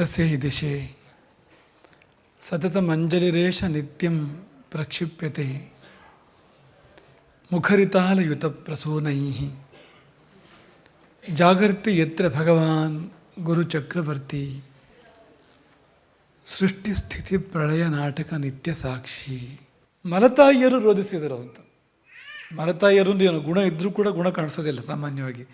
ತಸ್ಯೈ ದಿಶೆ ರೇಷ ನಿತ್ಯಂ ಪ್ರಕ್ಷಿಪ್ಯತೆ ಮುಖರಿತಾಲಯುತ ಪ್ರಸೂನೈ ಜಾಗೃತಿ ಯತ್ರ ಭಗವಾನ್ ಗುರುಚಕ್ರವರ್ತಿ ಸೃಷ್ಟಿ ಸ್ಥಿತಿ ಪ್ರಳಯ ನಾಟಕ ನಿತ್ಯ ಸಾಕ್ಷಿ ಮಲತಾಯಿಯರು ರೋಧಿಸಿದರು ಅಂತ। ಮಲತಾಯಿಯರು ಏನು ಗುಣ ಇದ್ದರೂ ಕೂಡ ಗುಣ ಕಾಣಿಸೋದಿಲ್ಲ ಸಾಮಾನ್ಯವಾಗಿ.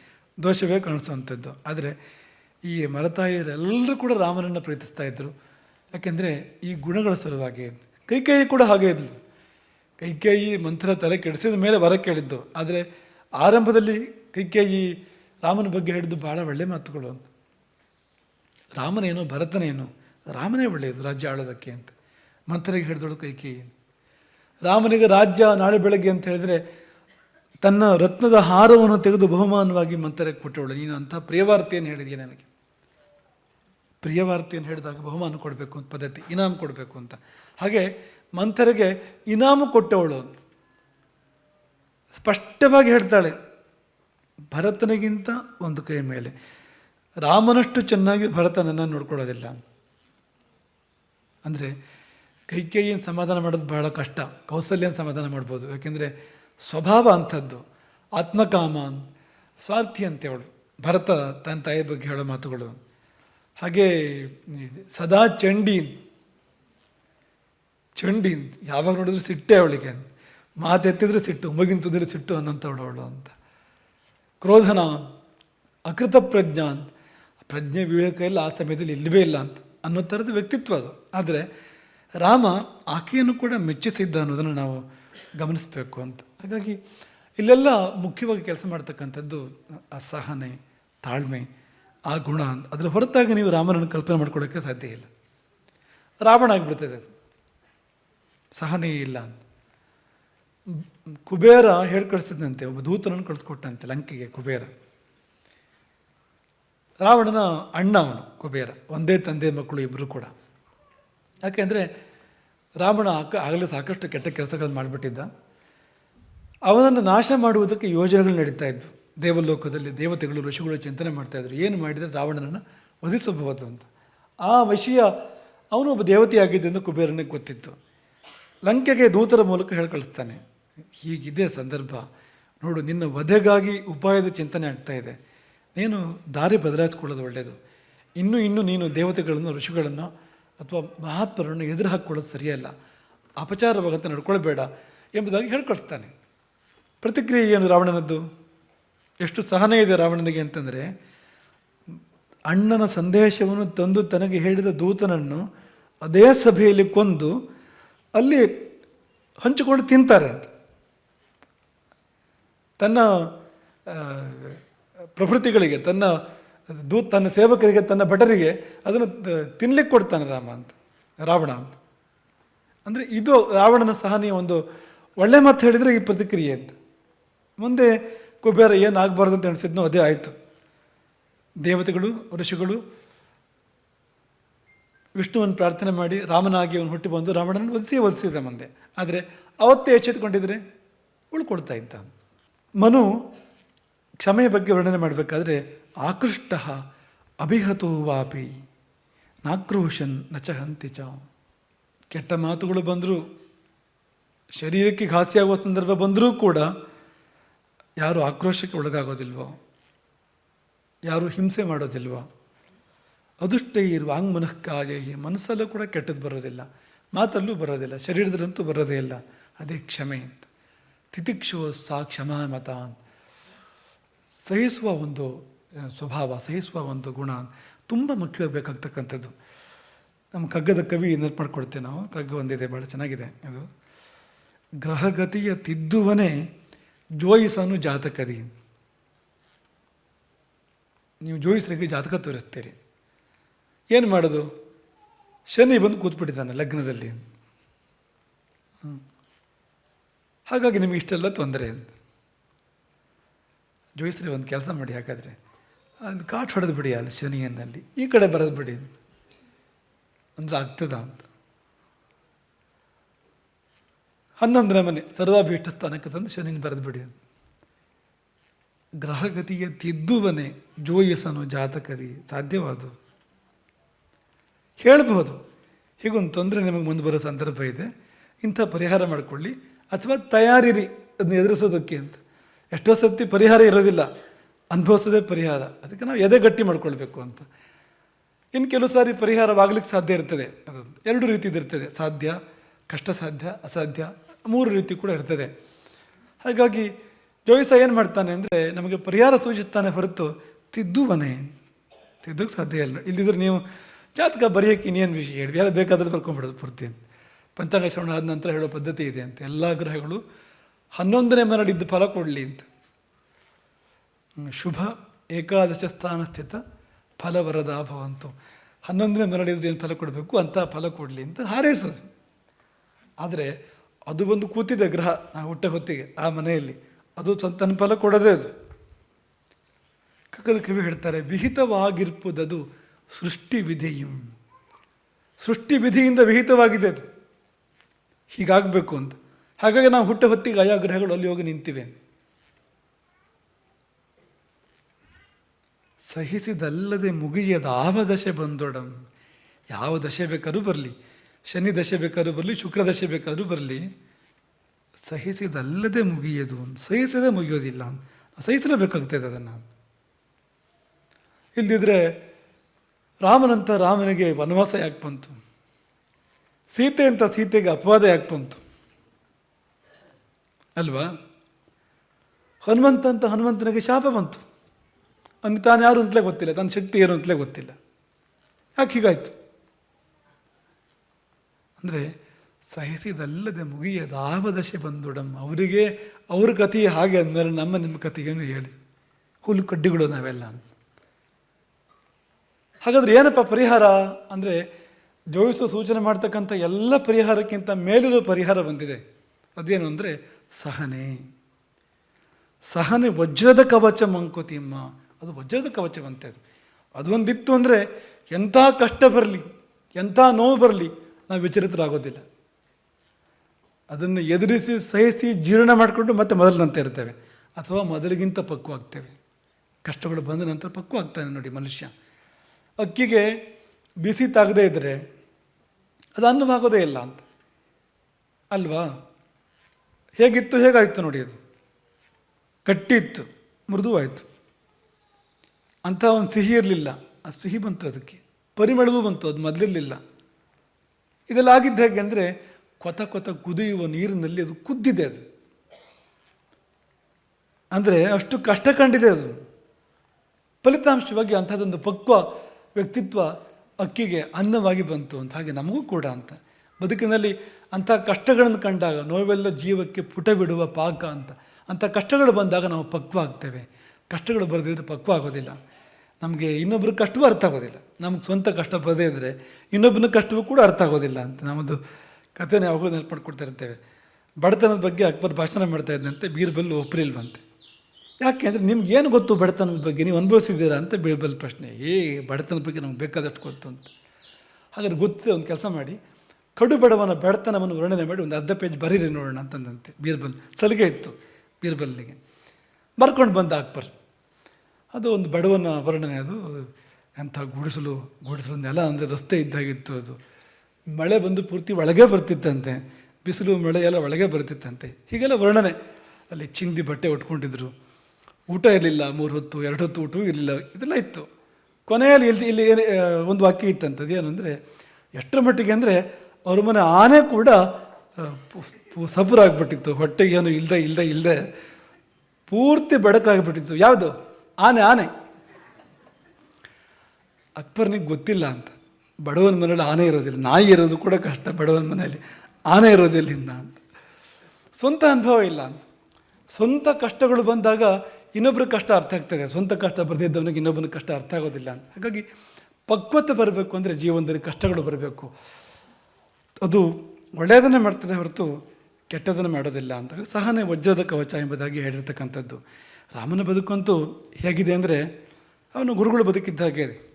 ದೋಷವೇ ಕಾಣಿಸುವಂಥದ್ದು. ಆದರೆ ಈ ಮಲತಾಯಿಯರೆಲ್ಲರೂ ಕೂಡ ರಾಮನನ್ನು ಪ್ರೀತಿಸ್ತಾ ಇದ್ದರು ಯಾಕೆಂದರೆ ಈ ಗುಣಗಳ ಸಲುವಾಗಿ. ಕೈಕೇಯಿ ಕೂಡ ಹಾಗೆ ಇದ್ಲು. ಕೈಕೇಯಿ ಮಂತ್ರ ತಲೆ ಕೆಡಿಸಿದ ಮೇಲೆ ವರ ಕೇಳಿದ್ದು. ಆದರೆ ಆರಂಭದಲ್ಲಿ ಕೈಕೇಯಿ ರಾಮನ ಬಗ್ಗೆ ಹೇಳಿದ್ದು ಭಾಳ ಒಳ್ಳೆ ಮಾತುಗಳು ಅಂತ. ರಾಮನೇನು ಭರತನೇನು? ರಾಮನೇ ಒಳ್ಳೆಯದು ರಾಜ್ಯ ಆಳೋದಕ್ಕೆ ಅಂತ. ಮಂತ್ರಿಗೆ ಹಿಡಿದಳು ಕೈಕೇಯಿ ರಾಮನಿಗೆ ರಾಜ್ಯ ನಾಳೆ ಬೆಳಗ್ಗೆ ಅಂತ ಹೇಳಿದರೆ ತನ್ನ ರತ್ನದ ಹಾರವನ್ನು ತೆಗೆದು ಬಹುಮಾನವಾಗಿ ಮಂತ್ರಕ್ಕೆ ಕೊಟ್ಟವಳು. ನೀನು ಅಂಥ ಪ್ರಿಯವಾರ್ತೆಯನ್ನು ಹೇಳಿದೆಯಾ ನನಗೆ? ಪ್ರಿಯವಾರ್ತೆಯನ್ನು ಹೇಳಿದಾಗ ಬಹುಮಾನ ಕೊಡಬೇಕು ಅಂತ ಪದ್ಧತಿ, ಇನಾಮ್ ಕೊಡಬೇಕು ಅಂತ. ಹಾಗೆ ಮಂಥರಿಗೆ ಇನಾಮು ಕೊಟ್ಟವಳು ಅಂತ. ಸ್ಪಷ್ಟವಾಗಿ ಹೇಳ್ತಾಳೆ, ಭರತನಿಗಿಂತ ಒಂದು ಕೈ ಮೇಲೆ. ರಾಮನಷ್ಟು ಚೆನ್ನಾಗಿ ಭರತನನ್ನು ನೋಡ್ಕೊಳ್ಳೋದಿಲ್ಲ. ಅಂದರೆ ಕೈಕೇಯಿಯನ್ನು ಸಮಾಧಾನ ಮಾಡೋದು ಬಹಳ ಕಷ್ಟ, ಕೌಸಲ್ಯನ ಸಮಾಧಾನ ಮಾಡ್ಬೋದು. ಯಾಕೆಂದರೆ ಸ್ವಭಾವ ಅಂಥದ್ದು, ಆತ್ಮಕಾಮ ಸ್ವಾರ್ಥಿ ಅಂತೇವಳು ಭರತ ತನ್ನ ತಾಯಿಯ ಬಗ್ಗೆ ಹೇಳೋ ಮಾತುಗಳು. ಹಾಗೆ ಸದಾ ಚಂಡಿ ಚಂಡಿ ಯಾವಾಗ ನೋಡಿದ್ರು ಸಿಟ್ಟೆ ಅವಳಿಗೆ. ಮಾತೆತ್ತಿದ್ರೆ ಸಿಟ್ಟು ಮಗಿನ ತುದಿದ್ರೆ ಸಿಟ್ಟು ಅನ್ನಂಥವಳು ಅವಳು ಅಂತ. ಕ್ರೋಧನ ಅಕೃತ ಪ್ರಜ್ಞಾ ಅಂತ ಪ್ರಜ್ಞೆ ವಿವೇಕ ಇಲ್ಲ ಆ ಸಮಯದಲ್ಲಿ ಇಲ್ಲವೇ ಇಲ್ಲ ಅಂತ ಅನ್ನೋ ಥರದ ವ್ಯಕ್ತಿತ್ವ ಅದು. ಆದರೆ ರಾಮ ಆಕೆಯನ್ನು ಕೂಡ ಮೆಚ್ಚಿಸಿದ್ದ ಅನ್ನೋದನ್ನು ನಾವು ಗಮನಿಸಬೇಕು ಅಂತ. ಹಾಗಾಗಿ ಇಲ್ಲೆಲ್ಲ ಮುಖ್ಯವಾಗಿ ಕೆಲಸ ಮಾಡ್ತಕ್ಕಂಥದ್ದು ಅಸಹನೆ, ತಾಳ್ಮೆ ಆ ಗುಣ ಅಂತ. ಅದರ ಹೊರತಾಗಿ ನೀವು ರಾಮನನ್ನು ಕಲ್ಪನೆ ಮಾಡ್ಕೊಳ್ಳೋಕ್ಕೆ ಸಾಧ್ಯ ಇಲ್ಲ. ರಾವಣ ಆಗಿಬಿಡ್ತದೆ ಅದು. ಸಹನೆ ಇಲ್ಲ ಅಂತ. ಕುಬೇರ ಹೇಳಿ ಒಬ್ಬ ದೂತನನ್ನು ಕಳಿಸ್ಕೊಟ್ಟಂತೆ ಲಂಕೆಗೆ ಕುಬೇರ. ರಾವಣನ ಅಣ್ಣ ಅವನು, ಕುಬೇರ. ಒಂದೇ ತಂದೆ ಮಕ್ಕಳು ಇಬ್ಬರು ಕೂಡ. ಯಾಕೆಂದರೆ ರಾವಣ ಆಗಲೇ ಸಾಕಷ್ಟು ಕೆಟ್ಟ ಕೆಲಸಗಳನ್ನು ಮಾಡಿಬಿಟ್ಟಿದ್ದ. ಅವನನ್ನು ನಾಶ ಮಾಡುವುದಕ್ಕೆ ಯೋಜನೆಗಳು ನಡೀತಾ ಇದ್ವು. ದೇವಲೋಕದಲ್ಲಿ ದೇವತೆಗಳು ಋಷಿಗಳು ಚಿಂತನೆ ಮಾಡ್ತಾಯಿದ್ರು ಏನು ಮಾಡಿದರೆ? ರಾವಣನನ್ನು ವಧಿಸಬಹುದು ಅಂತ. ಆ ವಿಷಯ ಅವನು ಒಬ್ಬ ದೇವತೆಯಾಗಿದ್ದೆಂದು ಕುಬೇರನಿಗೆ ಗೊತ್ತಿತ್ತು. ಲಂಕೆಗೆ ದೂತರ ಮೂಲಕ ಹೇಳ್ಕಳಿಸ್ತಾನೆ. ಹೀಗಿದೆ ಸಂದರ್ಭ. ನೋಡು, ನಿನ್ನ ವಧೆಗಾಗಿ ಉಪಾಯದ ಚಿಂತನೆ ಆಗ್ತಾ ಇದೆ. ನೀನು ದಾರಿ ಬದಲಾಯಿಸ್ಕೊಳ್ಳೋದು ಒಳ್ಳೆಯದು ಇನ್ನೂ ಇನ್ನೂ ನೀನು ದೇವತೆಗಳನ್ನು, ಋಷಿಗಳನ್ನು ಅಥವಾ ಮಹಾತ್ಮರನ್ನು ಎದುರು ಹಾಕ್ಕೊಳ್ಳೋದು ಸರಿಯಲ್ಲ. ಅಪಚಾರವಾಗಂತ ನಡ್ಕೊಳ್ಬೇಡ ಎಂಬುದಾಗಿ ಹೇಳ್ಕೊಳಿಸ್ತಾನೆ. ಪ್ರತಿಕ್ರಿಯೆ ಏನು ರಾವಣನದ್ದು? ಎಷ್ಟು ಸಹನೆ ಇದೆ ರಾವಣನಿಗೆ ಅಂತಂದರೆ, ಅಣ್ಣನ ಸಂದೇಶವನ್ನು ತಂದು ತನಗೆ ಹೇಳಿದ ದೂತನನ್ನು ಅದೇ ಸಭೆಯಲ್ಲಿ ಕೊಂದು ಅಲ್ಲಿ ಹಂಚಿಕೊಂಡು ತಿಂತಾರೆ ಅಂತ. ತನ್ನ ಪ್ರವೃತ್ತಿಗಳಿಗೆ ತನ್ನ ದೂತ್ ತನ್ನ ಸೇವಕರಿಗೆ, ತನ್ನ ಭಟರಿಗೆ ಅದನ್ನು ತಿನ್ಲಿಕ್ಕೆ ಕೊಡ್ತಾನೆ ರಾಮ ಅಂತ, ರಾವಣ ಅಂತ. ಅಂದರೆ ಇದು ರಾವಣನ ಸಹನೆಯ ಒಂದು ಒಳ್ಳೆ ಮಾತು ಹೇಳಿದರೆ ಈ ಪ್ರತಿಕ್ರಿಯೆ ಅಂತ. ಮುಂದೆ ಕುಬೇರ ಏನಾಗಬಾರ್ದು ಅಂತ ಅನಿಸಿದ್ನೋ ಅದೇ ಆಯಿತು. ದೇವತೆಗಳು, ಋಷಿಗಳು ವಿಷ್ಣುವನ್ನು ಪ್ರಾರ್ಥನೆ ಮಾಡಿ ರಾಮನಾಗಿ ಅವನು ಹುಟ್ಟಿ ಬಂದು ರಾವಣನ ಒದಿಸಿ ಒದಿಸಿದ ಮುಂದೆ. ಆದರೆ ಅವತ್ತೇ ಎಚ್ಚೆತ್ಕೊಂಡಿದ್ರೆ ಉಳ್ಕೊಳ್ತಾ ಇದ್ದ. ಮನು ಕ್ಷಮೆಯ ಬಗ್ಗೆ ವರ್ಣನೆ ಮಾಡಬೇಕಾದ್ರೆ ಆಕೃಷ್ಟ ಅಭಿಹತೋ ವಾಪಿ ನಾಕ್ರೋಶನ್ ನಚಹಂತಿ ಚ. ಕೆಟ್ಟ ಮಾತುಗಳು ಬಂದರೂ, ಶರೀರಕ್ಕೆ ಘಾಸಿಯಾಗುವ ಸಂದರ್ಭ ಬಂದರೂ ಕೂಡ ಯಾರು ಆಕ್ರೋಶಕ್ಕೆ ಒಳಗಾಗೋದಿಲ್ವೋ, ಯಾರು ಹಿಂಸೆ ಮಾಡೋದಿಲ್ವೋ, ಅದುಷ್ಟೇ ಇರುವ ಆಂಗ್ ಮನಃಕಾಯಿ ಮನಸ್ಸಲ್ಲೂ ಕೂಡ ಕೆಟ್ಟದ್ದು ಬರೋದಿಲ್ಲ, ಮಾತಲ್ಲೂ ಬರೋದಿಲ್ಲ, ಶರೀರದಲ್ಲಂತೂ ಬರೋದೇ ಇಲ್ಲ. ಅದೇ ಕ್ಷಮೆ ಅಂತ. ತಿತಿಕ್ಷೋ ಸಾ ಕ್ಷಮಾ ಮತ ಸಹಿಸುವ ಒಂದು ಸ್ವಭಾವ, ಸಹಿಸುವ ಒಂದು ಗುಣ ತುಂಬ ಮುಖ್ಯವಾಗಬೇಕಾಗ್ತಕ್ಕಂಥದ್ದು. ನಮ್ಮ ಕಗ್ಗದ ಕವಿ ನೆನಪು ನಾವು. ಕಗ್ಗ ಒಂದಿದೆ, ಭಾಳ ಚೆನ್ನಾಗಿದೆ ಅದು. ಗ್ರಹಗತಿಯ ತಿದ್ದುವನೇ ಜೋಯಿಸನು ಜಾತಕದಿ. ನೀವು ಜೋಯಿಸ್ರಿಗೆ ಜಾತಕ ತೋರಿಸ್ತೀರಿ. ಏನು ಮಾಡೋದು? ಶನಿ ಬಂದು ಕೂತ್ಬಿಟ್ಟಿದ್ದಾನೆ ಲಗ್ನದಲ್ಲಿ. ಹಾಗಾಗಿ ನಿಮಗೆ ಇಷ್ಟೆಲ್ಲ ತೊಂದರೆ ಜೋಯಿಸ್ರಿ ಒಂದು ಕೆಲಸ ಮಾಡಿ ಹಾಗಾದರೆ. ಅದು ಕಾಟ್ ಹೊಡೆದು ಬಿಡಿ ಅಲ್ಲಿ ಶನಿಯನ್ನಲ್ಲಿ. ಈ ಕಡೆ ಬರೋದು ಬಿಡಿ ಅಂದರೆ ಆಗ್ತದ ಅಂತ. ಹನ್ನೊಂದನೇ ಮನೆ ಸರ್ವಾಭೀಷ್ಟ ಸ್ಥಾನಕ್ಕೆ ತಂದು ಶನಿನ ಬರೆದು ಬಿಡಿ ಅಂತ. ಗ್ರಹಗತಿಯ ತಿದ್ದುವನೆ ಜೋಯಿಸನು ಜಾತಕದಿ ಸಾಧ್ಯವಾದು ಹೇಳಬಹುದು. ಹೀಗೊಂದು ತೊಂದರೆ ನಿಮಗೆ ಮುಂದೆ ಬರೋ ಸಂದರ್ಭ ಇದೆ. ಇಂಥ ಪರಿಹಾರ ಮಾಡಿಕೊಳ್ಳಿ. ಅಥವಾ ತಯಾರಿರಿ ಅದನ್ನ ಎದುರಿಸೋದಕ್ಕೆ ಅಂತ. ಎಷ್ಟೋ ಸತಿ ಪರಿಹಾರ ಇರೋದಿಲ್ಲ. ಅನುಭವಿಸೋದೇ ಪರಿಹಾರ. ಅದಕ್ಕೆ ನಾವು ಎದೆ ಗಟ್ಟಿ ಮಾಡ್ಕೊಳ್ಬೇಕು ಅಂತ. ಇನ್ನು ಕೆಲವು ಸಾರಿ ಪರಿಹಾರವಾಗಲಿಕ್ಕೆ ಸಾಧ್ಯ ಇರ್ತದೆ. ಅದು ಎರಡು ರೀತಿದಿರ್ತದೆ ಸಾಧ್ಯ ಕಷ್ಟ ಸಾಧ್ಯ ಅಸಾಧ್ಯ. ಮೂರು ರೀತಿ ಕೂಡ ಇರ್ತದೆ. ಹಾಗಾಗಿ ಜೋಯಿಸ ಏನು ಮಾಡ್ತಾನೆ ಅಂದರೆ ನಮಗೆ ಪರಿಹಾರ ಸೂಚಿಸ್ತಾನೆ ಹೊರತು ತಿದ್ದುವನೆ. ತಿದ್ದಕ್ಕೆ ಸಾಧ್ಯ ಇಲ್ಲ. ಇಲ್ಲಿದ್ರೆ ನೀವು ಜಾತಕ ಬರೆಯೋಕ್ಕೆ ಇನ್ನೇನು ವಿಷಯ ಹೇಳಿ ಯಾರು ಬೇಕಾದರೂ ಬರ್ಕೊಂಡ್ಬಿಡೋದು ಪೂರ್ತಿ ಪಂಚಾಂಗ ಶ್ರವಣ ಆದ ನಂತರ ಹೇಳೋ ಪದ್ಧತಿ ಇದೆ ಅಂತ. ಎಲ್ಲ ಗ್ರಹಗಳು ಹನ್ನೊಂದನೇ ಮರಳಿದ್ದು ಫಲ ಕೊಡಲಿ ಅಂತ. ಶುಭ, ಏಕಾದಶ ಸ್ಥಾನ ಸ್ಥಿತ ಫಲವರದ ಭವಂತು ಹನ್ನೊಂದನೇ ಮರಳಿದ್ರೆ ಏನು ಫಲ ಕೊಡಬೇಕು? ಅಂತ ಫಲ ಕೊಡಲಿ ಅಂತ ಹಾರೈಸೋದು. ಆದರೆ ಅದು ಬಂದು ಕೂತಿದೆ ಗ್ರಹ ನಾ ಹುಟ್ಟ ಹೊತ್ತಿಗೆ, ಆ ಮನೆಯಲ್ಲಿ. ಅದು ತನ್ನ ಫಲ ಕೊಡದೆ ಅದು. ಕಕ್ಕದ ಕವಿ ಹೇಳ್ತಾರೆ, ವಿಹಿತವಾಗಿರ್ಪುದದು ಸೃಷ್ಟಿ ವಿಧಿಯು. ಸೃಷ್ಟಿ ವಿಧಿಯಿಂದ ವಿಹಿತವಾಗಿದೆ ಅದು. ಹೀಗಾಗಬೇಕು ಅಂತ. ಹಾಗಾಗಿ ನಾವು ಹುಟ್ಟ ಹೊತ್ತಿಗೆ ಆಯಾ ಗ್ರಹಗಳು ಅಲ್ಲಿ ಹೋಗಿ ನಿಂತಿವೆ. ಸಹಿಸಿದಲ್ಲದೆ ಮುಗಿಯದ ಆವ ದಶೆ ಬಂದೊಡಂ. ಯಾವ ದಶೆ ಬೇಕಾದ್ರೂ ಬರಲಿ. ಶನಿ ದಶೆ ಬೇಕಾದರೂ ಬರಲಿ, ಶುಕ್ರ ದಶೆ ಬೇಕಾದರೂ ಬರಲಿ. ಸಹಿಸಿದಲ್ಲದೆ ಮುಗಿಯದು, ಸಹಿಸದೆ ಮುಗಿಯೋದಿಲ್ಲ ಸಹಿಸಲೇಬೇಕಾಗ್ತದೆ ಅದನ್ನು. ಇಲ್ದಿದ್ರೆ ರಾಮನಂತ ರಾಮನಿಗೆ ವನವಾಸ ಯಾಕೆ ಬಂತು? ಸೀತೆ ಅಂತ ಸೀತೆಗೆ ಅಪವಾದ ಯಾಕೆ ಬಂತು? ಅಲ್ವಾ? ಹನುಮಂತ ಅಂತ ಹನುಮಂತನಿಗೆ ಶಾಪ ಬಂತು. ಅವ್ನಿಗೆ ತಾನು ಯಾರು ಅಂತಲೇ ಗೊತ್ತಿಲ್ಲ ತನ್ನ ಶಕ್ತಿ ಏನು ಅಂತಲೇ ಗೊತ್ತಿಲ್ಲ. ಯಾಕೆ ಹೀಗಾಯ್ತು? ಅಂದರೆ ಸಹಿಸಿದಲ್ಲದೆ ಮುಗಿಯದ ಆವದಶೆ ಬಂದುಡಮ್ಮ ಅವರಿಗೆ ಅವ್ರ ಕಥೆ ಹಾಗೆ ಅಂದಮೇಲೆ ನಮ್ಮ ನಿಮ್ಮ ಕಥೆಗೇನು ಹೇಳಿ. ಹುಲ್ಲು ಕಡ್ಡಿಗಳು ನಾವೆಲ್ಲ. ಹಾಗಾದ್ರೆ ಏನಪ್ಪ ಪರಿಹಾರ? ಅಂದರೆ ಜೋಯಿಸು ಸೂಚನೆ ಮಾಡ್ತಕ್ಕಂಥ ಎಲ್ಲ ಪರಿಹಾರಕ್ಕಿಂತ ಮೇಲಿರೋ ಪರಿಹಾರ ಬಂದಿದೆ. ಅದೇನು ಅಂದರೆ ಸಹನೆ. ಸಹನೆ ವಜ್ರದ ಕವಚ ಮಂಕುತಿಮ್ಮ ಅದು ವಜ್ರದ ಕವಚವಂತೆ ಅದು. ಅದೊಂದಿತ್ತು ಅಂದರೆ ಎಂಥ ಕಷ್ಟ ಬರಲಿ, ಎಂಥ ನೋವು ಬರಲಿ ನಾವು ವಿಚಲಿತರಾಗೋದಿಲ್ಲ. ಅದನ್ನು ಎದುರಿಸಿ ಸಹಿಸಿ ಜೀರ್ಣ ಮಾಡಿಕೊಂಡು ಮತ್ತೆ ಮೊದಲಿನಂತೆ ಇರ್ತೇವೆ. ಅಥವಾ ಮೊದಲಿಗಿಂತ ಪಕ್ವ ಆಗ್ತೇವೆ. ಕಷ್ಟಗಳು ಬಂದ ನಂತರ ಪಕ್ವ ಆಗ್ತಾನೆ ನೋಡಿ ಮನುಷ್ಯ. ಅಕ್ಕಿಗೆ ಬಿಸಿ ತಾಗದೇ ಇದ್ದರೆ ಅದು ಅನ್ನವಾಗೋದೇ ಇಲ್ಲ ಅಂತ. ಅಲ್ವಾ? ಹೇಗಿತ್ತು ಹೇಗಾಯಿತು ನೋಡಿ ಅದು. ಕಟ್ಟಿತ್ತು ಮೃದುವಾಯಿತು. ಅಂತ ಒಂದು ಸಿಹಿ ಇರಲಿಲ್ಲ. ಆ ಸಿಹಿ ಬಂತು ಅದಕ್ಕೆ. ಪರಿಮಳವೂ ಬಂತು, ಅದು ಮೊದಲಿರಲಿಲ್ಲ. ಇದೆಲ್ಲ ಆಗಿದ್ದು ಹೇಗೆ ಅಂದರೆ ಕೊತ ಕೊತ ಕುದಿಯುವ ನೀರಿನಲ್ಲಿ ಅದು ಕುದ್ದಿದೆ ಅದು. ಅಂದರೆ ಅಷ್ಟು ಕಷ್ಟ ಕಂಡಿದೆ ಅದು. ಫಲಿತಾಂಶವಾಗಿ ಅಂಥದ್ದೊಂದು ಪಕ್ವ ವ್ಯಕ್ತಿತ್ವ ಅಕ್ಕಿಗೆ ಅನ್ನವಾಗಿ ಬಂತು ಅಂತ, ಹಾಗೆ ನಮಗೂ ಕೂಡ ಅಂತ. ಬದುಕಿನಲ್ಲಿ ಅಂಥ ಕಷ್ಟಗಳನ್ನು ಕಂಡಾಗ ನೋವೆಲ್ಲ ಜೀವಕ್ಕೆ ಪುಟ ಬಿಡುವ ಪಾಕ ಅಂತ, ಅಂಥ ಕಷ್ಟಗಳು ಬಂದಾಗ ನಾವು ಪಕ್ವ ಆಗ್ತೇವೆ. ಕಷ್ಟಗಳು ಬರೆದಿದ್ರೆ ಪಕ್ವ ಆಗೋದಿಲ್ಲ. ನಮಗೆ ಇನ್ನೊಬ್ಬರ ಕಷ್ಟವೂ ಅರ್ಥ ಆಗೋದಿಲ್ಲ. ನಮ್ಗೆ ಸ್ವಂತ ಕಷ್ಟ ಬರದೇ ಇದ್ದರೆ ಇನ್ನೊಬ್ಬನ ಕಷ್ಟವೂ ಕೂಡ ಅರ್ಥ ಆಗೋದಿಲ್ಲ ಅಂತ ನಮ್ಮದು ಕಥೆನ ಯಾವಾಗಲೂ ನೆನಪು ಮಾಡ್ಕೊಡ್ತಾ ಇರ್ತೇವೆ ಬಡತನದ ಬಗ್ಗೆ ಅಕ್ಬರ್ ಭಾಷಣ ಮಾಡ್ತಾ ಇದ್ದಂತೆ ಬೀರ್ಬಲ್ ಬಂತೆ ಯಾಕೆ ಅಂದರೆ ನಿಮ್ಗೇನು ಗೊತ್ತು ಬಡತನದ ಬಗ್ಗೆ? ನೀವು ಅನುಭವಿಸಿದ್ದೀರಾ ಅಂತ ಬೀರ್ಬಲ್ ಪ್ರಶ್ನೆ. ಏ, ಬಡತನದ ಬಗ್ಗೆ ನಮ್ಗೆ ಬೇಕಾದಷ್ಟು ಗೊತ್ತು ಅಂತ. ಹಾಗಾದ್ರೆ ಗೊತ್ತಿದೆ ಒಂದು ಕೆಲಸ ಮಾಡಿ, ಕಡು ಬಡವನ ಬಡತನವನ್ನು ವರ್ಣನೆ ಮಾಡಿ ಒಂದು ಅರ್ಧ ಪೇಜ್ ಬರೀರಿ ನೋಡೋಣ ಅಂತಂದಂತೆ ಬೀರ್ಬಲ್. ಸಲಿಗೆ ಇತ್ತು ಬೀರ್ಬಲ್ನಿಗೆ. ಬರ್ಕೊಂಡು ಬಂದ ಅಕ್ಬರ್. ಅದು ಒಂದು ಬಡವನ ವರ್ಣನೆ, ಅದು ಎಂಥ ಗುಡಿಸಲು ಗುಡಿಸಲು ನೆಲ ಅಂದರೆ ರಸ್ತೆ ಇದ್ದಾಗಿತ್ತು ಅದು. ಮಳೆ ಬಂದು ಪೂರ್ತಿ ಒಳಗೆ ಬರ್ತಿತ್ತಂತೆ, ಬಿಸಿಲು, ಮಳೆ ಎಲ್ಲ ಒಳಗೆ ಬರ್ತಿತ್ತಂತೆ. ಹೀಗೆಲ್ಲ ವರ್ಣನೆ. ಅಲ್ಲಿ ಚಿಂದಿ ಬಟ್ಟೆ ಉಟ್ಕೊಂಡಿದ್ರು. ಊಟ ಇರಲಿಲ್ಲ, ಮೂರು ಹೊತ್ತು, ಎರಡು ಹೊತ್ತು ಊಟ ಇರಲಿಲ್ಲ. ಇದೆಲ್ಲ ಇತ್ತು. ಕೊನೆಯಲ್ಲಿ ಇಲ್ಲಿ ಇಲ್ಲಿ ಒಂದು ವಾಕ್ಯ ಇತ್ತಂಥದ್ದು ಏನು ಅಂದರೆ, ಎಷ್ಟರ ಮಟ್ಟಿಗೆ ಅಂದರೆ, ಅವ್ರ ಮನೆ ಆನೆ ಕೂಡ ಸಬೂರಾಗ್ಬಿಟ್ಟಿತ್ತು ಹೊಟ್ಟೆಗೆ ಏನು ಇಲ್ಲದೆ ಇಲ್ಲದೆ ಇಲ್ಲದೆ ಪೂರ್ತಿ ಬಡಕಾಗ್ಬಿಟ್ಟಿತ್ತು. ಯಾವುದು? ಆನೆ ಆನೆ. ಅಕ್ಬರ್ನಿಗೆ ಗೊತ್ತಿಲ್ಲ ಅಂತ. ಬಡವನ ಮನೇಲಿ ಆನೆ ಇರೋದಿಲ್ಲ. ನಾಯಿ ಇರೋದು ಕೂಡ ಕಷ್ಟ. ಬಡವನ ಮನೆಯಲ್ಲಿ ಆನೆ ಇರೋದಿಲ್ಲ ಅಂತ. ಸ್ವಂತ ಅನುಭವ ಇಲ್ಲ ಅಂತ. ಸ್ವಂತ ಕಷ್ಟಗಳು ಬಂದಾಗ ಇನ್ನೊಬ್ಬರ ಕಷ್ಟ ಅರ್ಥ ಆಗ್ತದೆ. ಸ್ವಂತ ಕಷ್ಟ ಬರೆದಿದ್ದವನಿಗೆ ಇನ್ನೊಬ್ಬನ ಕಷ್ಟ ಅರ್ಥ ಆಗೋದಿಲ್ಲ ಅಂತ. ಹಾಗಾಗಿ ಪಕ್ವತೆ ಬರಬೇಕು ಅಂದರೆ ಜೀವನದಲ್ಲಿ ಕಷ್ಟಗಳು ಬರಬೇಕು. ಅದು ಒಳ್ಳೆಯದನ್ನೇ ಮಾಡ್ತದೆ ಹೊರತು ಕೆಟ್ಟದನ್ನು ಮಾಡೋದಿಲ್ಲ ಅಂತ. ಸಹನೆ ವಜ್ರದ ಕವಚ ಎಂಬುದಾಗಿ ಹೇಳಿರ್ತಕ್ಕಂಥದ್ದು. ರಾಮನ ಬದುಕಂತೂ ಹೇಗಿದೆ ಅಂದರೆ ಅವನು ಗುರುಗಳು ಬದುಕಿದ್ದ ಹಾಗೆ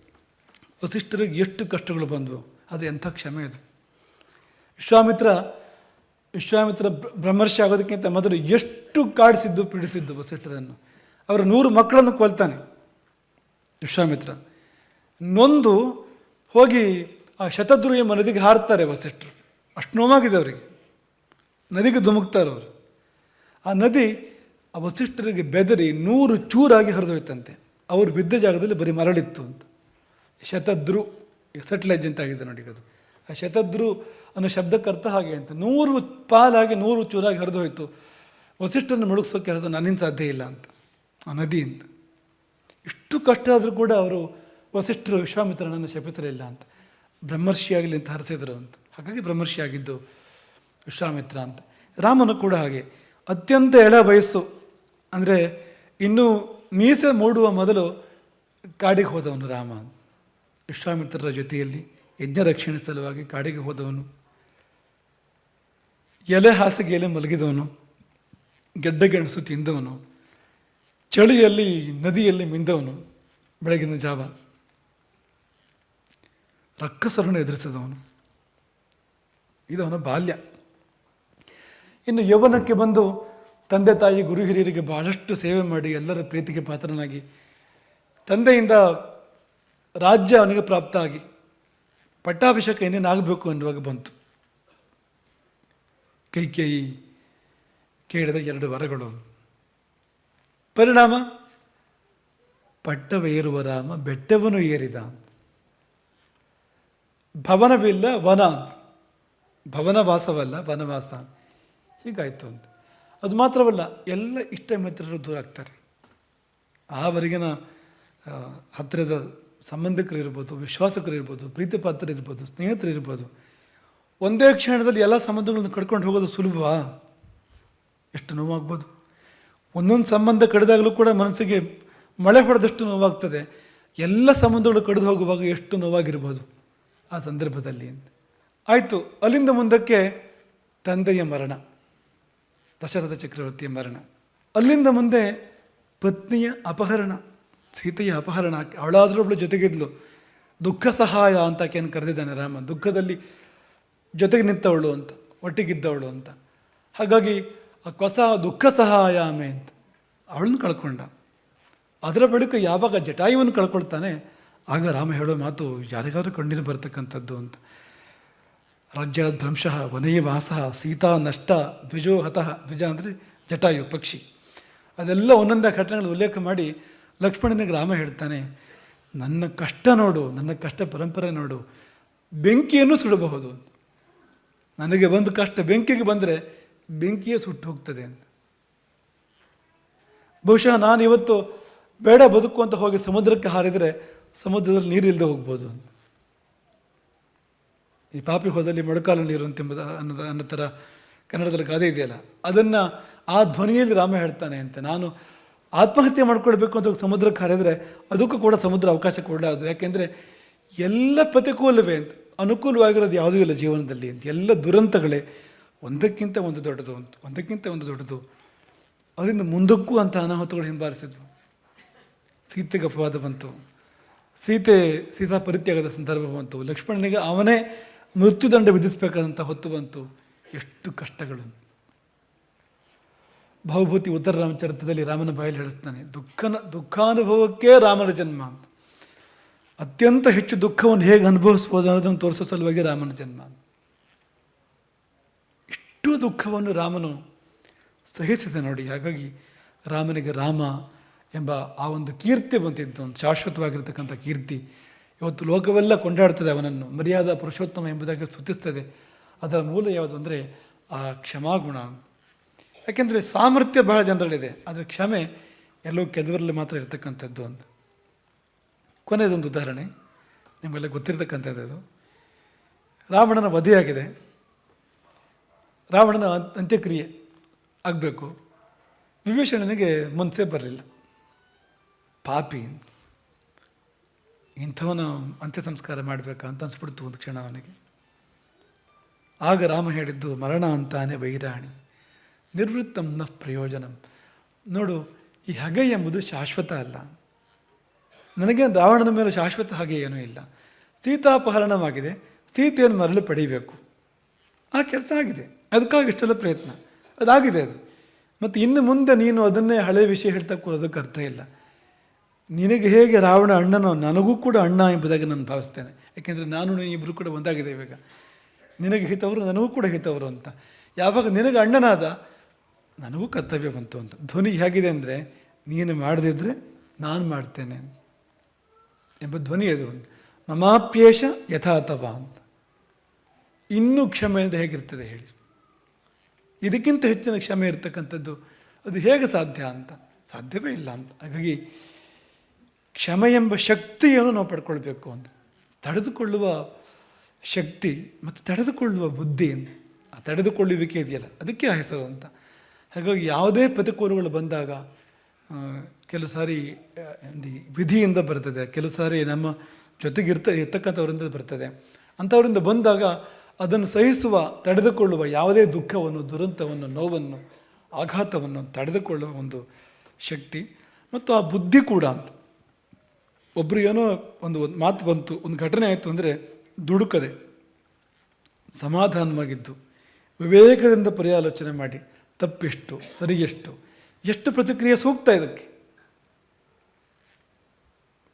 ವಸಿಷ್ಠರಿಗೆ ಎಷ್ಟು ಕಷ್ಟಗಳು ಬಂದವು, ಅದು ಎಂಥ ಕ್ಷಮೆ ಅದು. ವಿಶ್ವಾಮಿತ್ರ ವಿಶ್ವಾಮಿತ್ರ ಬ್ರಹ್ಮರ್ಷಿ ಆಗೋದಕ್ಕಿಂತ ಮೊದಲು ಎಷ್ಟು ಕಾಡಿಸಿದ್ದು, ಪೀಡಿಸಿದ್ದು ವಸಿಷ್ಠರನ್ನು. ಅವರ ನೂರು ಮಕ್ಕಳನ್ನು ಕೊಲ್ತಾನೆ ವಿಶ್ವಾಮಿತ್ರ. ನೊಂದು ಹೋಗಿ ಆ ಶತದ್ರು ಎಂಬ ನದಿಗೆ ಹಾರ್ತಾರೆ ವಸಿಷ್ಠರು. ಅಷ್ಟು ನೋವಾಗಿದೆ ಅವರಿಗೆ. ನದಿಗೆ ಧುಮುಕ್ತಾರೆ ಅವರು. ಆ ನದಿ ಆ ವಸಿಷ್ಠರಿಗೆ ಬೆದರಿ ನೂರು ಚೂರಾಗಿ ಹರಿದೋಯ್ತಂತೆ. ಅವರು ಬಿದ್ದ ಜಾಗದಲ್ಲಿ ಬರೀ ಮರಳಿತ್ತು ಅಂತ. ಶತದ್ರು ಸೆಟ್ಲೈಜ್ ಅಂತ ಆಗಿದೆ ನೋಡಿ ಅದು. ಆ ಶತದ್ರು ಅನ್ನೋ ಶಬ್ದಕ್ಕೆ ಅರ್ಥ ಹಾಗೆ ಅಂತ. ನೂರು ಪಾಲಾಗಿ ನೂರು ಚೂರಾಗಿ ಹರಿದು ವಸಿಷ್ಠನ ಮುಳುಗಿಸೋ ಕೆಲಸ ನನ್ನಿಂದ ಸಾಧ್ಯ ಇಲ್ಲ ಅಂತ. ಆ ನದಿ ಅಂತ. ಇಷ್ಟು ಕಷ್ಟ ಆದರೂ ಕೂಡ ಅವರು ವಸಿಷ್ಠರು ವಿಶ್ವಾಮಿತ್ರನನ್ನು ಶಪಿಸಲಿಲ್ಲ ಅಂತ. ಬ್ರಹ್ಮರ್ಷಿಯಾಗಲಿ ಅಂತ ಹರಿಸಿದ್ರು ಅಂತ. ಹಾಗಾಗಿ ಬ್ರಹ್ಮರ್ಷಿ ಆಗಿದ್ದು ವಿಶ್ವಾಮಿತ್ರ ಅಂತ. ರಾಮನು ಕೂಡ ಹಾಗೆ. ಅತ್ಯಂತ ಎಳ ವಯಸ್ಸು ಅಂದರೆ ಇನ್ನೂ ಮೀಸೆ ಮೂಡುವ ಮೊದಲು ಕಾಡಿಗೆ ಹೋದವನು ರಾಮ. ವಿಶ್ವಾಮಿತ್ರರ ಜೊತೆಯಲ್ಲಿ ಯಜ್ಞ ರಕ್ಷಣೆ ಸಲುವಾಗಿ ಕಾಡಿಗೆ ಹೋದವನು. ಎಲೆ ಹಾಸಿಗೆಯಲ್ಲಿ ಮಲಗಿದವನು. ಗೆಡ್ಡ ಗೆಣಸು ತಿಂದವನು. ಚಳಿಯಲ್ಲಿ, ನದಿಯಲ್ಲಿ ಮಿಂದವನು. ಬೆಳಗಿನ ಜಾವ ರಕ್ಕಸರನ್ನು ಎದುರಿಸಿದವನು. ಇದು ಅವನ ಬಾಲ್ಯ. ಇನ್ನು ಯೌವನಕ್ಕೆ ಬಂದು ತಂದೆ ತಾಯಿ ಗುರು ಹಿರಿಯರಿಗೆ ಬಹಳಷ್ಟು ಸೇವೆ ಮಾಡಿ ಎಲ್ಲರ ಪ್ರೀತಿಗೆ ಪಾತ್ರನಾಗಿ ತಂದೆಯಿಂದ ರಾಜ್ಯ ಅವನಿಗೆ ಪ್ರಾಪ್ತ ಆಗಿ ಪಟ್ಟಾಭಿಷೇಕ ಇನ್ನೇನಾಗಬೇಕು ಅನ್ನುವಾಗ ಬಂತು. ಕೈಕೇಯಿ ಕೇಳಿದ ಎರಡು ವರಗಳು. ಪರಿಣಾಮ, ಪಟ್ಟವೇರುವ ರಾಮ ಬೆಟ್ಟವನ್ನು ಏರಿದ. ಭವನವಿಲ್ಲ ವನ ಭವನವಾಸವಲ್ಲ ಭವನ ವನವಾಸ. ಹೀಗಾಯಿತು ಅಂತ. ಅದು ಮಾತ್ರವಲ್ಲ, ಎಲ್ಲ ಇಷ್ಟ ಮಿತ್ರರು ದೂರ ಆಗ್ತಾರೆ. ಆವರೆಗಿನ ಹತ್ತಿರದ ಸಂಬಂಧಿಕರಿರ್ಬೋದು ಪ್ರೀತಿಪಾತ್ರರು ಪ್ರೀತಿ ಸ್ನೇಹಿತರು ಇರ್ಬೋದು ಒಂದೇ ಕ್ಷಣದಲ್ಲಿ ಎಲ್ಲ ಸಂಬಂಧಗಳನ್ನು ಕಡ್ಕೊಂಡು ಹೋಗೋದು ಸುಲಭವಾ? ಎಷ್ಟು ನೋವಾಗ್ಬೋದು. ಒಂದೊಂದು ಸಂಬಂಧ ಕಡಿದಾಗಲೂ ಕೂಡ ಮನಸ್ಸಿಗೆ ಮಳೆ ಹೊಡೆದಷ್ಟು ನೋವಾಗ್ತದೆ. ಎಲ್ಲ ಸಂಬಂಧಗಳು ಕಡಿದು ಹೋಗುವಾಗ ಎಷ್ಟು ನೋವಾಗಿರ್ಬೋದು ಆ ಸಂದರ್ಭದಲ್ಲಿ ಆಯಿತು, ಅಲ್ಲಿಂದ ಮುಂದಕ್ಕೆ ತಂದೆಯ ಮರಣ. ದಶರಥ ಚಕ್ರವರ್ತಿಯ ಮರಣ. ಅಲ್ಲಿಂದ ಮುಂದೆ ಪತ್ನಿಯ ಅಪಹರಣ, ಸೀತೆಯ ಅಪಹರಣ, ಅವಳಾದರೂ ಒಬ್ಳು ಜೊತೆಗಿದ್ಲು. ದುಃಖ ಸಹಾಯ ಅಂತ ಆಕೆಯನ್ನು ಕರೆದಿದ್ದಾನೆ ರಾಮ. ದುಃಖದಲ್ಲಿ ಜೊತೆಗೆ ನಿಂತವಳು ಅಂತ, ಒಟ್ಟಿಗಿದ್ದವಳು ಅಂತ. ಹಾಗಾಗಿ ಆ ಕೊಸ ದುಃಖ ಸಹಾಯ ಆಮೆ ಅಂತ ಅವಳನ್ನು ಕಳ್ಕೊಂಡ. ಅದರ ಬಳಿಕ ಯಾವಾಗ ಜಟಾಯುವನ್ನು ಕಳ್ಕೊಳ್ತಾನೆ, ಆಗ ರಾಮ ಹೇಳೋ ಮಾತು ಯಾರಿಗಾದ್ರೂ ಕಣ್ಣೀರು ಬರ್ತಕ್ಕಂಥದ್ದು ಅಂತ. ರಾಜ್ಯ ಭ್ರಂಶಃ ವನಯ ವಾಸಃ ಸೀತಾ ನಷ್ಟ ದ್ವಿಜೋ ಹತಃ ದ್ವಿಜ ಅಂದರೆ ಜಟಾಯು, ಪಕ್ಷಿ. ಅದೆಲ್ಲ ಒಂದೊಂದೇ ಘಟನೆಗಳು ಉಲ್ಲೇಖ ಮಾಡಿ ಲಕ್ಷ್ಮಣನಿಗೆ ರಾಮ ಹೇಳ್ತಾನೆ, ನನ್ನ ಕಷ್ಟ ನೋಡು, ನನ್ನ ಕಷ್ಟ ಪರಂಪರೆ ನೋಡು, ಬೆಂಕಿಯನ್ನು ಸುಡಬಹುದು. ನನಗೆ ಒಂದು ಕಷ್ಟ, ಬೆಂಕಿಗೆ ಬಂದರೆ ಬೆಂಕಿಯೇ ಸುಟ್ಟು ಹೋಗ್ತದೆ ಅಂತ. ಬಹುಶಃ ನಾನು ಇವತ್ತು ಬೇಡ ಬದುಕು ಅಂತ ಹೋಗಿ ಸಮುದ್ರಕ್ಕೆ ಹಾರಿದರೆ ಸಮುದ್ರದಲ್ಲಿ ನೀರಿಲ್ಲದೆ ಹೋಗ್ಬೋದು ಅಂತ. ಈ ಪಾಪಿ ಹೋದಲ್ಲಿ ಮೊಡಕಾಲು ನೀರು ಅಂತ ಎಂಬುದು ಅನ್ನೋದ, ಅನ್ನೋ ಥರ ಕನ್ನಡದಲ್ಲಿ ಗಾದೆ ಇದೆಯಲ್ಲ, ಅದನ್ನು ಆ ಧ್ವನಿಯಲ್ಲಿ ರಾಮ ಹೇಳ್ತಾನೆ ಅಂತ. ನಾನು ಆತ್ಮಹತ್ಯೆ ಮಾಡ್ಕೊಳ್ಬೇಕು ಅಂತ ಸಮುದ್ರ ಸಮುದ್ರಕ್ಕೆ ಹಾರಿದರೆ ಅದಕ್ಕೂ ಕೂಡ ಸಮುದ್ರ ಅವಕಾಶ ಕೊಡಲಾರದು. ಯಾಕೆಂದರೆ ಎಲ್ಲ ಪ್ರತಿಕೂಲವೇ ಅಂತ, ಅನುಕೂಲವಾಗಿರೋದು ಯಾವುದೂ ಇಲ್ಲ ಜೀವನದಲ್ಲಿ ಅಂತ. ಎಲ್ಲ ದುರಂತಗಳೇ ಒಂದಕ್ಕಿಂತ ಒಂದು ದೊಡ್ಡದು ಅಂತ, ಒಂದಕ್ಕಿಂತ ಒಂದು ದೊಡ್ಡದು. ಅದರಿಂದ ಮುಂದಕ್ಕೂ ಅಂತ ಅನಾಹುತಗಳು ಹಿಂಬಾಲಿಸಿದ್ವು. ಸೀತೆಗೆ ಅಪವಾದ ಬಂತು. ಸೀತೆ ಸೀತಾ ಪರಿತ್ಯಾಗದ ಸಂದರ್ಭ ಬಂತು. ಲಕ್ಷ್ಮಣನಿಗೆ ಅವನೇ ಮೃತ್ಯುದಂಡ ವಿಧಿಸಬೇಕಾದಂಥ ಹೊತ್ತು ಬಂತು. ಎಷ್ಟು ಕಷ್ಟಗಳು. ಭಾವಭೂತಿ ಉತ್ತರ ರಾಮಚರಿತದಲ್ಲಿ ರಾಮನ ಬಾಯಲ್ಲಿ ಹೇಳಿಸ್ತಾನೆ, ದುಃಖನ, ದುಃಖಾನುಭವಕ್ಕೆ ರಾಮನ ಜನ್ಮ ಅಂತ. ಅತ್ಯಂತ ಹೆಚ್ಚು ದುಃಖವನ್ನು ಹೇಗೆ ಅನುಭವಿಸ್ಬೋದು ಅನ್ನೋದನ್ನು ತೋರಿಸೋ ಸಲುವಾಗಿ ರಾಮನ ಜನ್ಮ ಇಷ್ಟು ದುಃಖವನ್ನು ರಾಮನು ಸಹಿಸಿದೆ ನೋಡಿ, ಹಾಗಾಗಿ ರಾಮನಿಗೆ ರಾಮ ಎಂಬ ಆ ಒಂದು ಕೀರ್ತಿ ಬಂತಿತ್ತು, ಒಂದು ಶಾಶ್ವತವಾಗಿರ್ತಕ್ಕಂಥ ಕೀರ್ತಿ ಇವತ್ತು ಲೋಕವೆಲ್ಲ ಕೊಂಡಾಡ್ತದೆ ಅವನನ್ನು. ಮರ್ಯಾದಾ ಪುರುಷೋತ್ತಮ ಎಂಬುದಾಗಿ ಸ್ತುತಿಸ್ತದೆ. ಅದರ ಮೂಲ ಯಾವುದು ಅಂದರೆ ಆ ಕ್ಷಮಾಗುಣ ಯಾಕೆಂದರೆ ಸಾಮರ್ಥ್ಯ ಬಹಳ ಜನರಲ್ಲಿದೆ. ಆದರೆ ಕ್ಷಮೆ ಎಲ್ಲೋ ಕೆಲವರಲ್ಲಿ ಮಾತ್ರ ಇರ್ತಕ್ಕಂಥದ್ದು ಅಂತ. ಕೊನೆಯದೊಂದು ಉದಾಹರಣೆ. ನಿಮಗೆಲ್ಲ ಗೊತ್ತಿರತಕ್ಕಂಥದ್ದು ಅದು. ರಾವಣನ ವಧೆಯಾಗಿದೆ. ರಾವಣನ ಅಂತ್ಯಕ್ರಿಯೆ ಆಗಬೇಕು. ವಿಭೀಷಣನಿಗೆ ಮನಸ್ಸೇ ಬರಲಿಲ್ಲ. ಪಾಪಿ ಇಂಥವನ ಅಂತ್ಯ ಸಂಸ್ಕಾರ ಮಾಡಬೇಕಾ ಅಂತ ಅನ್ಸ್ಬಿಡ್ತು ಒಂದು ಕ್ಷಣ ಅವನಿಗೆ. ಆಗ ರಾಮ ಹೇಳಿದ್ದು, ಮರಣ ಅಂತಾನೆ ವೈರಾಣಿ, ನಿರ್ವೃತ್ತಂ ನ ಪ್ರಯೋಜನಂ. ನೋಡು, ಈ ಹಗೆ ಎಂಬುದು ಶಾಶ್ವತ ಅಲ್ಲ. ನನಗೆ ರಾವಣನ ಮೇಲೆ ಶಾಶ್ವತ ಹಾಗೆ ಏನೂ ಇಲ್ಲ. ಸೀತಾಪಹರಣವಾಗಿದೆ, ಸೀತೆಯನ್ನು ಮರಳು ಪಡೀಬೇಕು ಆ ಕೆಲಸ ಆಗಿದೆ. ಅದಕ್ಕಾಗಿ ಇಷ್ಟೆಲ್ಲ ಪ್ರಯತ್ನ. ಅದಾಗಿದೆ ಅದು. ಮತ್ತು ಇನ್ನು ಮುಂದೆ ನೀನು ಅದನ್ನೇ ಹಳೆ ವಿಷಯ ಹೇಳ್ತಾ ಕೂರೋದಕ್ಕೆ ಅರ್ಥ ಇಲ್ಲ. ನಿನಗೆ ಹೇಗೆ ರಾವಣ ಅಣ್ಣನೋ ನನಗೂ ಕೂಡ ಅಣ್ಣ ಎಂಬುದಾಗಿ ನಾನು ಭಾವಿಸ್ತೇನೆ. ಯಾಕೆಂದರೆ ನಾನು ಇಬ್ಬರು ಕೂಡ ಒಂದಾಗಿದೆ ಇವಾಗ. ನಿನಗೆ ಹಿತವರು, ನನಗೂ ಕೂಡ ಹಿತವರು ಅಂತ. ಯಾವಾಗ ನಿನಗೆ ಅಣ್ಣನಾದ, ನನಗೂ ಕರ್ತವ್ಯ ಬಂತು ಅಂತ. ಧ್ವನಿ ಹೇಗಿದೆ ಅಂದರೆ, ನೀನು ಮಾಡದಿದ್ದರೆ ನಾನು ಮಾಡ್ತೇನೆ ಎಂಬ ಧ್ವನಿ ಅದು. ಮಮಾಪ್ಯೇಷ ಯಥಾತವ ಅಂತ. ಇನ್ನೂ ಕ್ಷಮೆ ಅಂದರೆ ಹೇಗಿರ್ತದೆ ಹೇಳಿ. ಇದಕ್ಕಿಂತ ಹೆಚ್ಚಿನ ಕ್ಷಮೆ ಇರ್ತಕ್ಕಂಥದ್ದು, ಅದು ಹೇಗೆ ಸಾಧ್ಯ ಅಂತ. ಸಾಧ್ಯವೇ ಇಲ್ಲ ಅಂತ. ಹಾಗಾಗಿ ಕ್ಷಮೆ ಎಂಬ ಶಕ್ತಿಯನ್ನು ನಾವು ಪಡ್ಕೊಳ್ಬೇಕು ಅಂತ. ತಡೆದುಕೊಳ್ಳುವ ಶಕ್ತಿ ಮತ್ತು ತಡೆದುಕೊಳ್ಳುವ ಬುದ್ಧಿ ಆ ತಡೆದುಕೊಳ್ಳುವಿಕೆ ಇದೆಯಲ್ಲ, ಅದಕ್ಕೆ ಆ ಹೆಸರು ಅಂತ. ಹಾಗಾಗಿ ಯಾವುದೇ ಪ್ರತಿಕೂಲಗಳು ಬಂದಾಗ ಕೆಲವು ಸಾರಿ ವಿಧಿಯಿಂದ ಬರ್ತದೆ. ಕೆಲವು ಸಾರಿ ನಮ್ಮ ಜೊತೆಗಿರ್ತ, ಇರ್ತಕ್ಕಂಥವರಿಂದ ಬರ್ತದೆ. ಅಂಥವರಿಂದ ಬಂದಾಗ ಅದನ್ನು ಸಹಿಸುವ, ತಡೆದುಕೊಳ್ಳುವ ಯಾವುದೇ ದುಃಖವನ್ನು, ದುರಂತವನ್ನು, ನೋವನ್ನು, ಆಘಾತವನ್ನು ತಡೆದುಕೊಳ್ಳುವ ಒಂದು ಶಕ್ತಿ. ಮತ್ತು ಆ ಬುದ್ಧಿ ಕೂಡ ಅಂತ. ಒಬ್ಬರು ಏನೋ ಒಂದು ಒಂದು ಮಾತು ಬಂತು, ಒಂದು ಘಟನೆ ಆಯಿತು ಅಂದರೆ ದುಡುಕದೆ, ಸಮಾಧಾನವಾಗಿದ್ದು, ವಿವೇಕದಿಂದ ಪರ್ಯಾಲೋಚನೆ ಮಾಡಿ, ತಪ್ಪೆಷ್ಟು ಸರಿ ಎಷ್ಟು ಎಷ್ಟು ಪ್ರತಿಕ್ರಿಯೆ ಸೂಕ್ತ ಇದಕ್ಕೆ?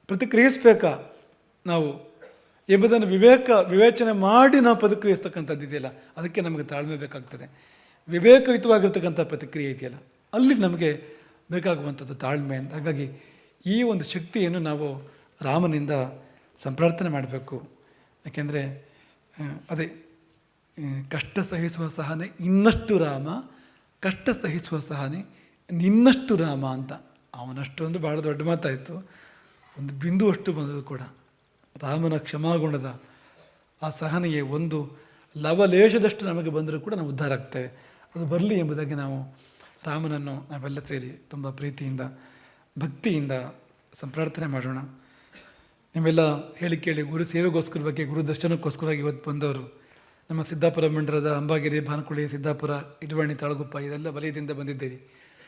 ಪ್ರತಿಕ್ರಿಯಿಸ್ಬೇಕಾ ನಾವು? ಎಂಬುದನ್ನು ವಿವೇಕ, ವಿವೇಚನೆ ಮಾಡಿ ನಾವು ಪ್ರತಿಕ್ರಿಯಿಸ್ತಕ್ಕಂಥದ್ದು ಇದೆಯಲ್ಲ, ಅದಕ್ಕೆ ನಮಗೆ ತಾಳ್ಮೆ ಬೇಕಾಗ್ತದೆ. ವಿವೇಕಯುತವಾಗಿರ್ತಕ್ಕಂಥ ಪ್ರತಿಕ್ರಿಯೆ ಇದೆಯಲ್ಲ, ಅಲ್ಲಿ ನಮಗೆ ಬೇಕಾಗುವಂಥದ್ದು ತಾಳ್ಮೆ ಅಂತ. ಹಾಗಾಗಿ ಈ ಒಂದು ಶಕ್ತಿಯನ್ನು ನಾವು ರಾಮನಿಂದ ಸಂಪ್ರಾರ್ಥನೆ ಮಾಡಬೇಕು. ಯಾಕೆಂದರೆ ಅದೇ ಕಷ್ಟ ಸಹಿಸುವ ಸಹನೆ ಇನ್ನಷ್ಟು ರಾಮ, ಕಷ್ಟ ಸಹಿಸುವ ಸಹನೆ ನಿನ್ನಷ್ಟು ರಾಮ ಅಂತ. ಅವನಷ್ಟು ಒಂದು ಭಾಳ ದೊಡ್ಡ ಮಾತಾಯಿತು. ಒಂದು ಬಿಂದು ಅಷ್ಟು ಬಂದದ್ದು ಕೂಡ ರಾಮನ ಕ್ಷಮಾಗುಣದ ಆ ಸಹನೆಗೆ ಒಂದು ಲವಲೇಶದಷ್ಟು ನಮಗೆ ಬಂದರೂ ಕೂಡ ನಾವು ಉದ್ಧಾರ ಆಗ್ತೇವೆ. ಅದು ಬರಲಿ ಎಂಬುದಾಗಿ ನಾವು ರಾಮನನ್ನು ನಾವೆಲ್ಲ ಸೇರಿ ತುಂಬ ಪ್ರೀತಿಯಿಂದ ಭಕ್ತಿಯಿಂದ ಸಂಪ್ರಾರ್ಥನೆ ಮಾಡೋಣ. ನಿಮ್ಮೆಲ್ಲ ಹೇಳಿ ಕೇಳಿ ಗುರು ಸೇವೆಗೋಸ್ಕರ ಬಗ್ಗೆ, ಗುರು ದರ್ಶನಕ್ಕೋಸ್ಕರವಾಗಿ ಇವತ್ತು ಬಂದವರು. ನಮ್ಮ ಸಿದ್ದಾಪುರ ಮಂಡಲದ ಅಂಬಾಗಿರಿ ಭಾನುಕುಳಿ ಸಿದ್ದಾಪುರ, ಇಡವಣಿ ತಾಳಗುಪ್ಪ ಇದೆಲ್ಲ ವಲಯದಿಂದ ಬಂದಿದ್ದೀರಿ.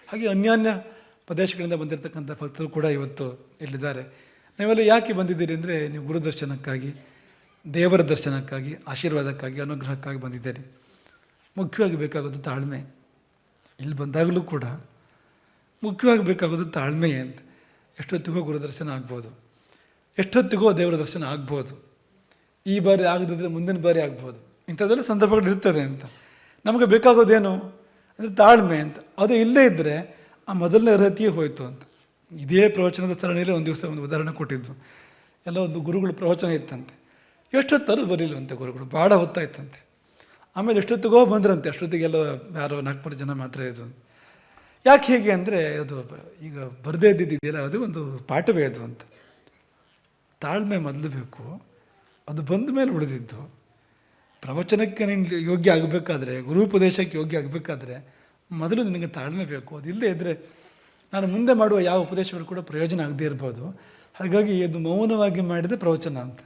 ಹಾಗೆ ಅನ್ಯಾನ್ಯ ಪ್ರದೇಶಗಳಿಂದ ಬಂದಿರತಕ್ಕಂಥ ಭಕ್ತರು ಕೂಡ ಇವತ್ತು ಇಲ್ಲಿದ್ದಾರೆ. ನೀವೆಲ್ಲ ಯಾಕೆ ಬಂದಿದ್ದೀರಿ ಅಂದರೆ ನೀವು ಗುರು ದರ್ಶನಕ್ಕಾಗಿ, ದೇವರ ದರ್ಶನಕ್ಕಾಗಿ, ಆಶೀರ್ವಾದಕ್ಕಾಗಿ, ಅನುಗ್ರಹಕ್ಕಾಗಿ ಬಂದಿದ್ದೀರಿ. ಮುಖ್ಯವಾಗಿ ಬೇಕಾಗೋದು ತಾಳ್ಮೆ. ಇಲ್ಲಿ ಬಂದಾಗಲೂ ಕೂಡ ಮುಖ್ಯವಾಗಿ ಬೇಕಾಗೋದು ತಾಳ್ಮೆ ಅಂತ. ಎಷ್ಟೊತ್ತಿಗೋ ಗುರುದರ್ಶನ ಆಗ್ಬೋದು. ಎಷ್ಟೊತ್ತಿಗೋ ದೇವರ ದರ್ಶನ ಆಗ್ಬೋದು. ಈ ಬಾರಿ ಆಗದಿದ್ರೆ ಮುಂದಿನ ಬಾರಿ ಆಗ್ಬೋದು. ಇಂಥದ್ದೆಲ್ಲ ಸಂದರ್ಭಗಳು ಇರ್ತದೆ ಅಂತ. ನಮಗೆ ಬೇಕಾಗೋದೇನು? ಅಂದರೆ ತಾಳ್ಮೆ ಅಂತ. ಅದು ಇಲ್ಲದೇ ಇದ್ದರೆ ಆ ಮೊದಲನೇ ಅರ್ಹತೆಯೇ ಹೋಯಿತು ಅಂತ. ಇದೇ ಪ್ರವಚನದ ಸರಣಿಯಲ್ಲಿ ಒಂದು ದಿವಸ ಒಂದು ಉದಾಹರಣೆ ಕೊಟ್ಟಿದ್ವು. ಎಲ್ಲ ಒಂದು ಗುರುಗಳು ಪ್ರವಚನ ಇತ್ತಂತೆ. ಎಷ್ಟೊತ್ತರೂ ಬರಲಿಲ್ಲವಂತೆ ಗುರುಗಳು. ಭಾಳ ಹೊತ್ತಾಯ್ತಂತೆ. ಆಮೇಲೆ ಎಷ್ಟೊತ್ತಿಗೋ ಬಂದ್ರಂತೆ. ಅಷ್ಟೊತ್ತಿಗೆಲ್ಲ ಯಾರೋ ನಾಲ್ಕು ಜನ ಮಾತ್ರ ಇದು ಯಾಕೆ ಹೇಗೆ ಅಂದರೆ ಅದು ಈಗ ಬರದೇ ಇದ್ದಿದ್ದಿದೆಯಲ್ಲ ಅದು ಒಂದು ಪಾಠವೇ ಅದು ಅಂತ. ತಾಳ್ಮೆ ಮೊದಲು ಬೇಕು, ಅದು ಬಂದ ಮೇಲೆ ಉಳಿದಿದ್ದು. ಪ್ರವಚನಕ್ಕೆ ನಿನಗೆ ಯೋಗ್ಯ ಆಗಬೇಕಾದ್ರೆ, ಗುರುಪದೇಶಕ್ಕೆ ಯೋಗ್ಯ ಆಗಬೇಕಾದ್ರೆ ಮೊದಲು ನಿನಗೆ ತಾಳ್ಮೆ ಬೇಕು. ಅದು ಇಲ್ಲದೇ ಇದ್ದರೆ ನಾನು ಮುಂದೆ ಮಾಡುವ ಯಾವ ಉಪದೇಶಗಳು ಕೂಡ ಪ್ರಯೋಜನ ಆಗದೇ ಇರ್ಬೋದು. ಹಾಗಾಗಿ ಇದು ಮೌನವಾಗಿ ಮಾಡಿದ ಪ್ರವಚನ ಅಂತ.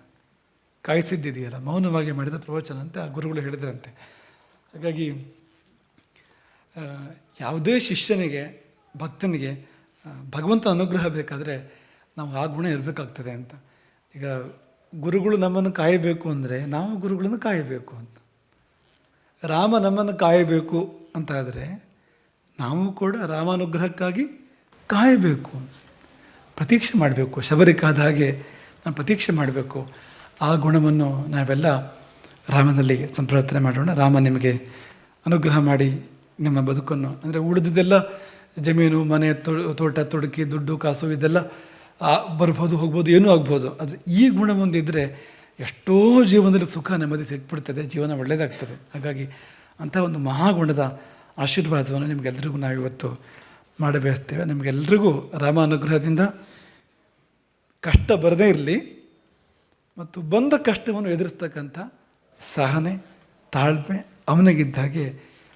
ಕಾಯಿಸಿದ್ದಿದೆಯಲ್ಲ, ಮೌನವಾಗಿ ಮಾಡಿದ ಪ್ರವಚನ ಅಂತ ಆ ಗುರುಗಳು ಹೇಳಿದ್ರಂತೆ. ಹಾಗಾಗಿ ಯಾವುದೇ ಶಿಷ್ಯನಿಗೆ, ಭಕ್ತನಿಗೆ ಭಗವಂತನ ಅನುಗ್ರಹ ಬೇಕಾದರೆ ನಾವು ಆ ಗುಣ ಇರಬೇಕಾಗ್ತದೆ ಅಂತ. ಈಗ ಗುರುಗಳು ನಮ್ಮನ್ನು ಕಾಯಬೇಕು ಅಂದರೆ ನಾವು ಗುರುಗಳನ್ನು ಕಾಯಬೇಕು ಅಂತ. ರಾಮ ನಮ್ಮನ್ನು ಕಾಯಬೇಕು ಅಂತ ಆದರೆ ನಾವು ಕೂಡ ರಾಮಾನುಗ್ರಹಕ್ಕಾಗಿ ಕಾಯಬೇಕು. ಪ್ರತೀಕ್ಷೆ ಮಾಡಬೇಕು. ಶಬರಿಕಾದ ಹಾಗೆ ನಾನು ಪ್ರತೀಕ್ಷೆ ಮಾಡಬೇಕು. ಆ ಗುಣವನ್ನು ನಾವೆಲ್ಲ ರಾಮನಲ್ಲಿ ಸಂಪ್ರಾರ್ಥನೆ ಮಾಡೋಣ. ರಾಮ ನಿಮಗೆ ಅನುಗ್ರಹ ಮಾಡಿ. ನಿಮ್ಮ ಬದುಕನ್ನು, ಅಂದರೆ ಉಳಿದಿದ್ದೆಲ್ಲ ಜಮೀನು, ಮನೆ ತೋಟ, ತೊಡಕಿ, ದುಡ್ಡು, ಕಾಸು, ಇದೆಲ್ಲ ಬರ್ಬೋದು, ಹೋಗ್ಬೋದು, ಏನೂ ಆಗ್ಬೋದು. ಆದರೆ ಈ ಗುಣ ಒಂದಿದ್ದರೆ ಎಷ್ಟೋ ಜೀವನದಲ್ಲಿ ಸುಖ ನೆಮ್ಮದಿ ಸಿಕ್ಬಿಡ್ತದೆ, ಜೀವನ ಒಳ್ಳೆಯದಾಗ್ತದೆ ಹಾಗಾಗಿ ಅಂಥ ಒಂದು ಮಹಾಗುಣದ ಆಶೀರ್ವಾದವನ್ನು ನಿಮಗೆಲ್ಲರಿಗೂ ನಾವಿವತ್ತು ಮಾಡಬಯಸ್ತೇವೆ. ನಿಮಗೆಲ್ರಿಗೂ ರಾಮ ಅನುಗ್ರಹದಿಂದ ಕಷ್ಟ ಬರದೇ ಇರಲಿ, ಮತ್ತು ಬಂದ ಕಷ್ಟವನ್ನು ಎದುರಿಸ್ತಕ್ಕಂಥ ಸಹನೆ, ತಾಳ್ಮೆ ಅವನಿಗಿದ್ದ ಹಾಗೆ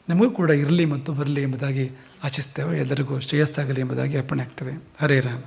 ನಮಗೂ ಕೂಡ ಇರಲಿ ಮತ್ತು ಬರಲಿ ಎಂಬುದಾಗಿ ಆಶಿಸ್ತೇವೆ. ಎಲ್ಲರಿಗೂ ಶ್ರೇಯಸ್ಸಾಗಲಿ ಎಂಬುದಾಗಿ ಅರ್ಪಣೆ ಆಗ್ತದೆ. ಹರೇ ರಾಮ.